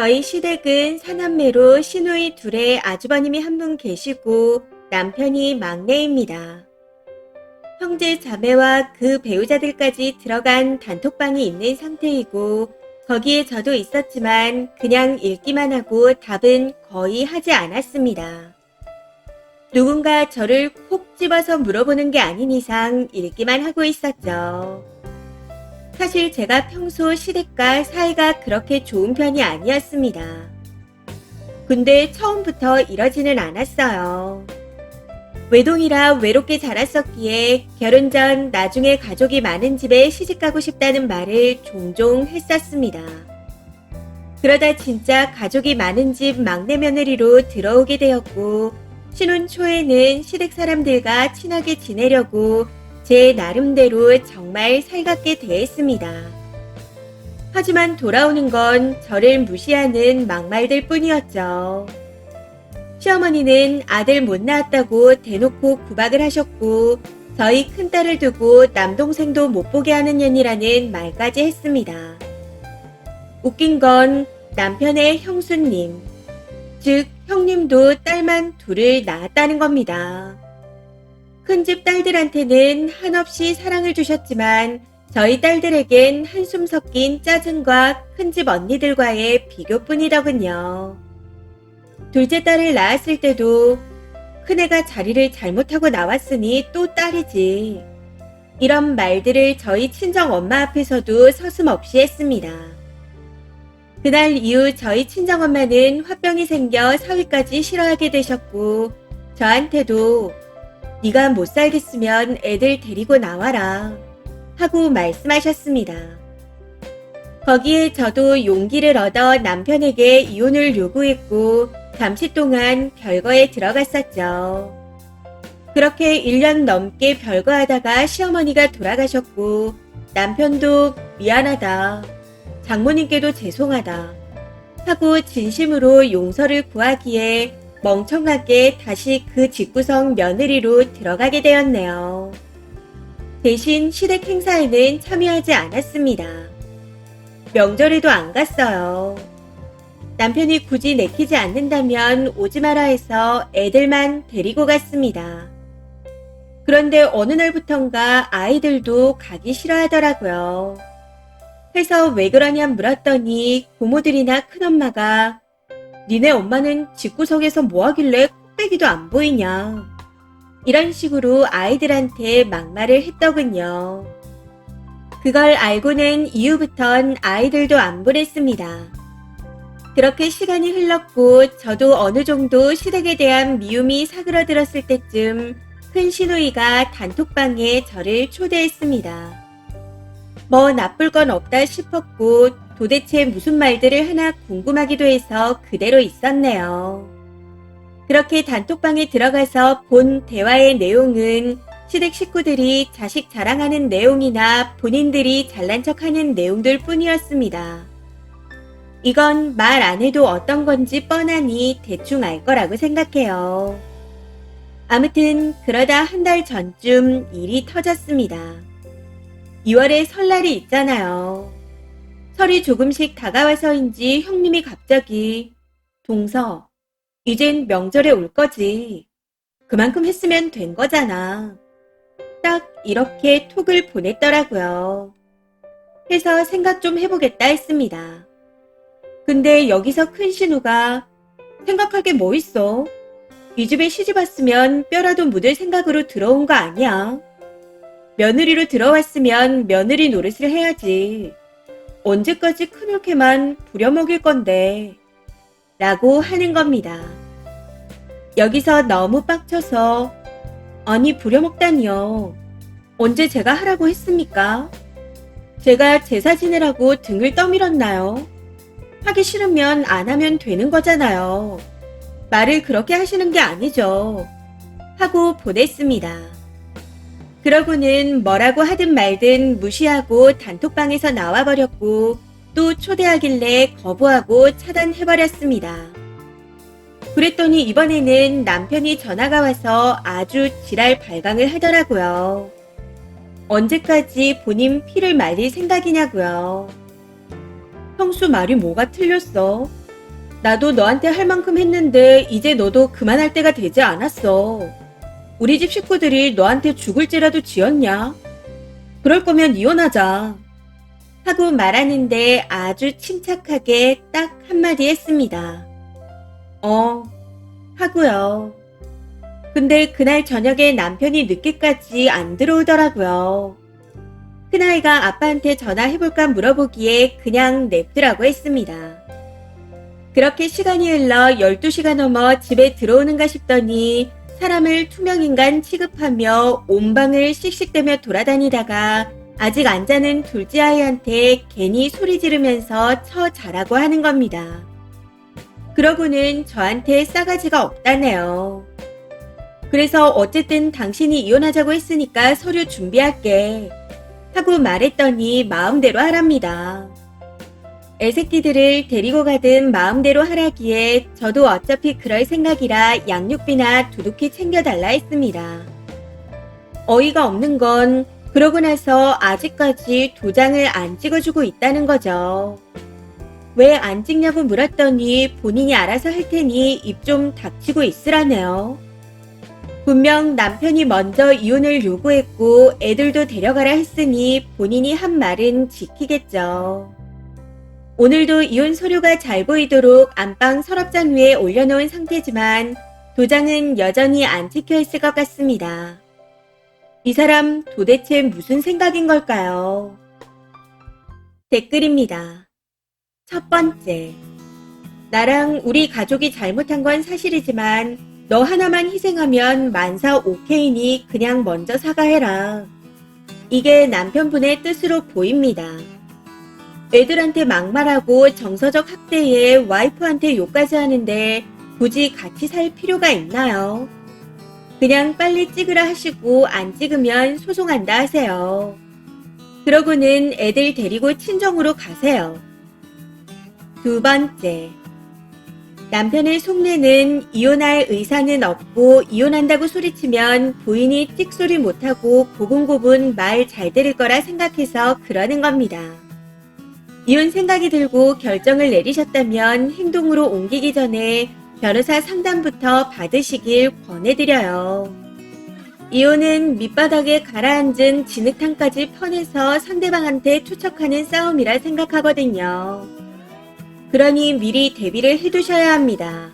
저희 시댁은 사남매로 시누이 둘의 아주버님이 한 분 계시고 남편이 막내입니다. 형제 자매와 그 배우자들까지 들어간 단톡방이 있는 상태이고 거기에 저도 있었지만 그냥 읽기만 하고 답은 거의 하지 않았습니다. 누군가 저를 콕 집어서 물어보는 게 아닌 이상 읽기만 하고 있었죠. 사실 제가 평소 시댁과 사이가 그렇게 좋은 편이 아니었습니다. 근데 처음부터 이러지는 않았어요. 외동이라 외롭게 자랐었기에 결혼 전 나중에 가족이 많은 집에 시집가고 싶다는 말을 종종 했었습니다. 그러다 진짜 가족이 많은 집 막내 며느리로 들어오게 되었고, 신혼 초에는 시댁 사람들과 친하게 지내려고 제 나름대로 정말 살갑게 대했습니다. 하지만 돌아오는 건 저를 무시하는 막말들 뿐이었죠. 시어머니는 아들 못 낳았다고 대놓고 구박을 하셨고, 저희 큰딸을 두고 남동생도 못 보게 하는 년이라는 말까지 했습니다. 웃긴 건 남편의 형수님, 즉 형님도 딸만 둘을 낳았다는 겁니다. 큰집 딸들한테는 한없이 사랑을 주셨지만 저희 딸들에겐 한숨 섞인 짜증과 큰집 언니들과의 비교뿐이더군요. 둘째 딸을 낳았을 때도 큰애가 자리를 잘못하고 나왔으니 또 딸이지. 이런 말들을 저희 친정 엄마 앞에서도 서슴없이 했습니다. 그날 이후 저희 친정 엄마는 화병이 생겨 사위까지 싫어하게 되셨고 저한테도 네가 못 살겠으면 애들 데리고 나와라 하고 말씀하셨습니다. 거기에 저도 용기를 얻어 남편에게 이혼을 요구했고 잠시 동안 별거에 들어갔었죠. 그렇게 1년 넘게 별거하다가 시어머니가 돌아가셨고 남편도 미안하다. 장모님께도 죄송하다. 하고 진심으로 용서를 구하기에 멍청하게 다시 그 집구석 며느리로 들어가게 되었네요. 대신 시댁 행사에는 참여하지 않았습니다. 명절에도 안 갔어요. 남편이 굳이 내키지 않는다면 오지 마라 해서 애들만 데리고 갔습니다. 그런데 어느 날부턴가 아이들도 가기 싫어하더라고요. 해서 왜 그러냐 물었더니 고모들이나 큰엄마가 니네 엄마는 집구석에서 뭐 하길래 콧배기도 안 보이냐. 이런 식으로 아이들한테 막말을 했더군요. 그걸 알고는 이후부턴 아이들도 안 보냈습니다. 그렇게 시간이 흘렀고 저도 어느 정도 시댁에 대한 미움이 사그러들었을 때쯤 큰 시누이가 단톡방에 저를 초대했습니다. 뭐 나쁠 건 없다 싶었고 도대체 무슨 말들을 하나 궁금하기도 해서 그대로 있었네요. 그렇게 단톡방에 들어가서 본 대화의 내용은 시댁 식구들이 자식 자랑하는 내용이나 본인들이 잘난 척 하는 내용들 뿐이었습니다. 이건 말 안 해도 어떤 건지 뻔하니 대충 알 거라고 생각해요. 아무튼 그러다 한 달 전쯤 일이 터졌습니다. 2월에 설날이 있잖아요. 설이 조금씩 다가와서인지 형님이 갑자기 동서, 이젠 명절에 올 거지. 그만큼 했으면 된 거잖아. 딱 이렇게 톡을 보냈더라고요. 해서 생각 좀 해보겠다 했습니다. 근데 여기서 큰 신우가 생각할 게 뭐 있어? 이 집에 시집 왔으면 뼈라도 묻을 생각으로 들어온 거 아니야. 며느리로 들어왔으면 며느리 노릇을 해야지. 언제까지 큰올케만 부려먹일 건데. 라고 하는 겁니다. 여기서 너무 빡쳐서 아니 부려먹다니요. 언제 제가 하라고 했습니까? 제가 제사 지내라고 등을 떠밀었나요? 하기 싫으면 안 하면 되는 거잖아요. 말을 그렇게 하시는 게 아니죠. 하고 보냈습니다. 그러고는 뭐라고 하든 말든 무시하고 단톡방에서 나와버렸고 또 초대하길래 거부하고 차단해버렸습니다. 그랬더니 이번에는 남편이 전화가 와서 아주 지랄 발광을 하더라고요. 언제까지 본인 피를 말릴 생각이냐고요. 형수 말이 뭐가 틀렸어? 나도 너한테 할 만큼 했는데 이제 너도 그만할 때가 되지 않았어. 우리 집 식구들이 너한테 죽을 죄라도 지었냐? 그럴 거면 이혼하자. 하고 말하는데 아주 침착하게 딱 한마디 했습니다. 어, 하고요. 근데 그날 저녁에 남편이 늦게까지 안 들어오더라고요. 큰아이가 아빠한테 전화해볼까 물어보기에 그냥 냅두라고 했습니다. 그렇게 시간이 흘러 12시가 넘어 집에 들어오는가 싶더니 사람을 투명인간 취급하며 온 방을 씩씩대며 돌아다니다가 아직 안 자는 둘째 아이한테 괜히 소리 지르면서 처 자라고 하는 겁니다. 그러고는 저한테 싸가지가 없다네요. 그래서 어쨌든 당신이 이혼하자고 했으니까 서류 준비할게. 하고 말했더니 마음대로 하랍니다. 애새끼들을 데리고 가든 마음대로 하라기에 저도 어차피 그럴 생각이라 양육비나 두둑히 챙겨달라 했습니다. 어이가 없는 건 그러고 나서 아직까지 도장을 안 찍어주고 있다는 거죠. 왜 안 찍냐고 물었더니 본인이 알아서 할 테니 입 좀 닥치고 있으라네요. 분명 남편이 먼저 이혼을 요구했고 애들도 데려가라 했으니 본인이 한 말은 지키겠죠. 오늘도 이혼 서류가 잘 보이도록 안방 서랍장 위에 올려놓은 상태지만 도장은 여전히 안 찍혀 있을 것 같습니다. 이 사람 도대체 무슨 생각인 걸까요? 댓글입니다. 첫 번째. 나랑 우리 가족이 잘못한 건 사실이지만 너 하나만 희생하면 만사 오케이니 그냥 먼저 사과해라. 이게 남편분의 뜻으로 보입니다. 애들한테 막말하고 정서적 학대에 와이프한테 욕까지 하는데 굳이 같이 살 필요가 있나요? 그냥 빨리 찍으라 하시고 안 찍으면 소송한다 하세요. 그러고는 애들 데리고 친정으로 가세요. 두 번째. 남편의 속내는 이혼할 의사는 없고 이혼한다고 소리치면 부인이 찍소리 못하고 고분고분 말 잘 들을 거라 생각해서 그러는 겁니다. 이혼 생각이 들고 결정을 내리셨다면 행동으로 옮기기 전에 변호사 상담부터 받으시길 권해드려요. 이혼은 밑바닥에 가라앉은 진흙탕까지 퍼내서 상대방한테 투척하는 싸움이라 생각하거든요. 그러니 미리 대비를 해두셔야 합니다.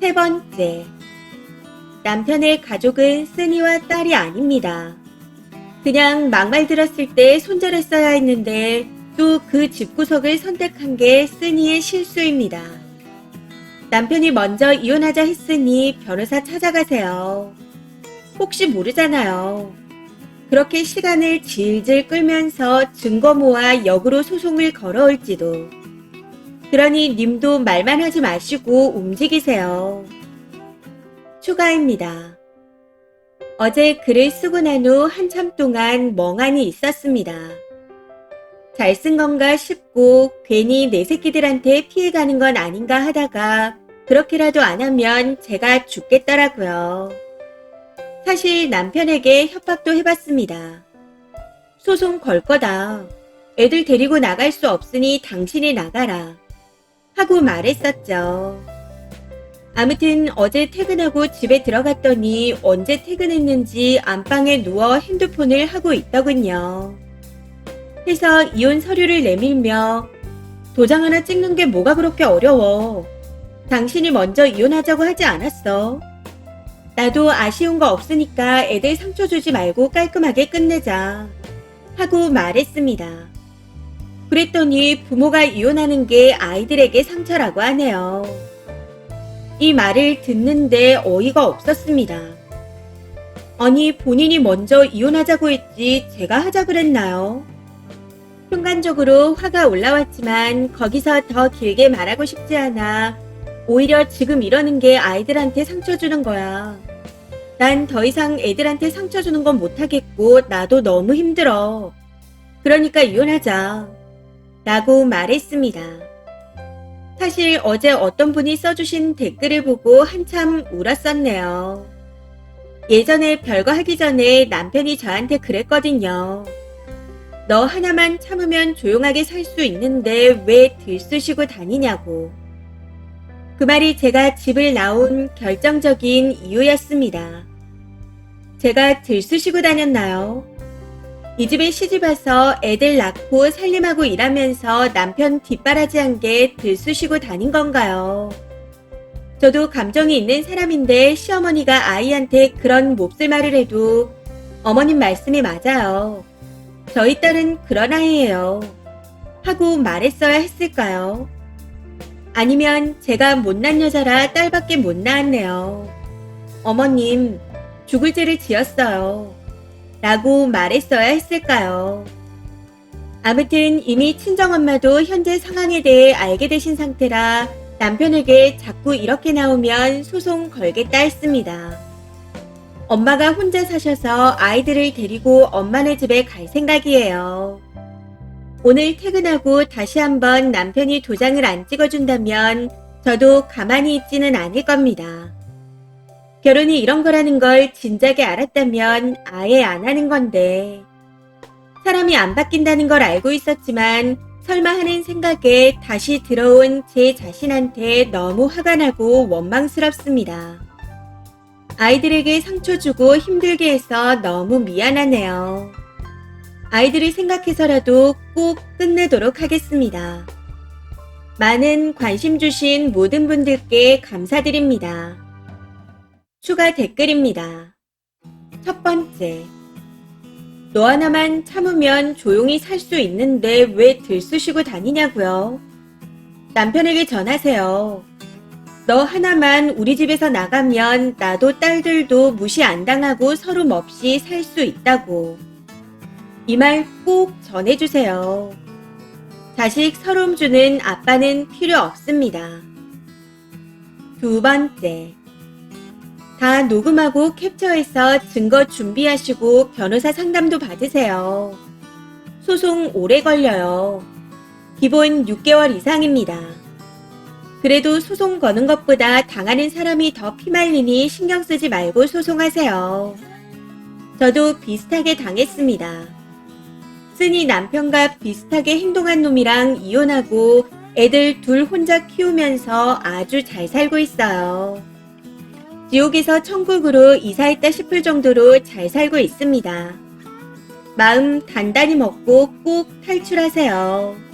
세 번째. 남편의 가족은 쓰니와 딸이 아닙니다. 그냥 막말 들었을 때 손절했어야 했는데 또 그 집구석을 선택한 게 쓰니의 실수입니다. 남편이 먼저 이혼하자 했으니 변호사 찾아가세요. 혹시 모르잖아요. 그렇게 시간을 질질 끌면서 증거 모아 역으로 소송을 걸어올지도. 그러니 님도 말만 하지 마시고 움직이세요. 추가입니다. 어제 글을 쓰고 난 후 한참 동안 멍하니 있었습니다. 잘 쓴 건가 싶고 괜히 내 새끼들한테 피해가는 건 아닌가 하다가 그렇게라도 안 하면 제가 죽겠더라고요. 사실 남편에게 협박도 해봤습니다. 소송 걸 거다. 애들 데리고 나갈 수 없으니 당신이 나가라. 하고 말했었죠. 아무튼 어제 퇴근하고 집에 들어갔더니 언제 퇴근했는지 안방에 누워 핸드폰을 하고 있더군요. 해서 이혼 서류를 내밀며 도장 하나 찍는 게 뭐가 그렇게 어려워. 당신이 먼저 이혼하자고 하지 않았어. 나도 아쉬운 거 없으니까 애들 상처 주지 말고 깔끔하게 끝내자. 하고 말했습니다. 그랬더니 부모가 이혼하는 게 아이들에게 상처라고 하네요. 이 말을 듣는데 어이가 없었습니다. 아니, 본인이 먼저 이혼하자고 했지 제가 하자 그랬나요? 순간적으로 화가 올라왔지만 거기서 더 길게 말하고 싶지 않아 오히려 지금 이러는 게 아이들한테 상처 주는 거야. 난 더 이상 애들한테 상처 주는 건 못하겠고 나도 너무 힘들어. 그러니까 이혼하자. 라고 말했습니다. 사실 어제 어떤 분이 써주신 댓글을 보고 한참 울었었네요. 예전에 별거 하기 전에 남편이 저한테 그랬거든요. 너 하나만 참으면 조용하게 살 수 있는데 왜 들쑤시고 다니냐고. 그 말이 제가 집을 나온 결정적인 이유였습니다. 제가 들쑤시고 다녔나요? 이 집에 시집와서 애들 낳고 살림하고 일하면서 남편 뒷바라지한 게 들쑤시고 다닌 건가요? 저도 감정이 있는 사람인데 시어머니가 아이한테 그런 몹쓸 말을 해도 어머님 말씀이 맞아요. 저희 딸은 그런 아이예요. 하고 말했어야 했을까요? 아니면 제가 못난 여자라 딸밖에 못 낳았네요. 어머님, 죽을 죄를 지었어요. 라고 말했어야 했을까요? 아무튼 이미 친정엄마도 현재 상황에 대해 알게 되신 상태라 남편에게 자꾸 이렇게 나오면 소송 걸겠다 했습니다. 엄마가 혼자 사셔서 아이들을 데리고 엄마네 집에 갈 생각이에요. 오늘 퇴근하고 다시 한번 남편이 도장을 안 찍어준다면 저도 가만히 있지는 않을 겁니다. 결혼이 이런 거라는 걸 진작에 알았다면 아예 안 하는 건데. 사람이 안 바뀐다는 걸 알고 있었지만 설마 하는 생각에 다시 들어온 제 자신한테 너무 화가 나고 원망스럽습니다. 아이들에게 상처 주고 힘들게 해서 너무 미안하네요. 아이들을 생각해서라도 꼭 끝내도록 하겠습니다. 많은 관심 주신 모든 분들께 감사드립니다. 추가 댓글입니다. 첫 번째. 너 하나만 참으면 조용히 살 수 있는데 왜 들쑤시고 다니냐고요. 남편에게 전하세요. 너 하나만 우리 집에서 나가면 나도 딸들도 무시 안 당하고 서름 없이 살 수 있다고. 이 말 꼭 전해주세요. 자식 서름 주는 아빠는 필요 없습니다. 두 번째. 다 녹음하고 캡처해서 증거 준비하시고 변호사 상담도 받으세요. 소송 오래 걸려요. 기본 6개월 이상입니다. 그래도 소송 거는 것보다 당하는 사람이 더 피말리니 신경 쓰지 말고 소송하세요. 저도 비슷하게 당했습니다. 쓰니 남편과 비슷하게 행동한 놈이랑 이혼하고 애들 둘 혼자 키우면서 아주 잘 살고 있어요. 지옥에서 천국으로 이사했다 싶을 정도로 잘 살고 있습니다. 마음 단단히 먹고 꼭 탈출하세요.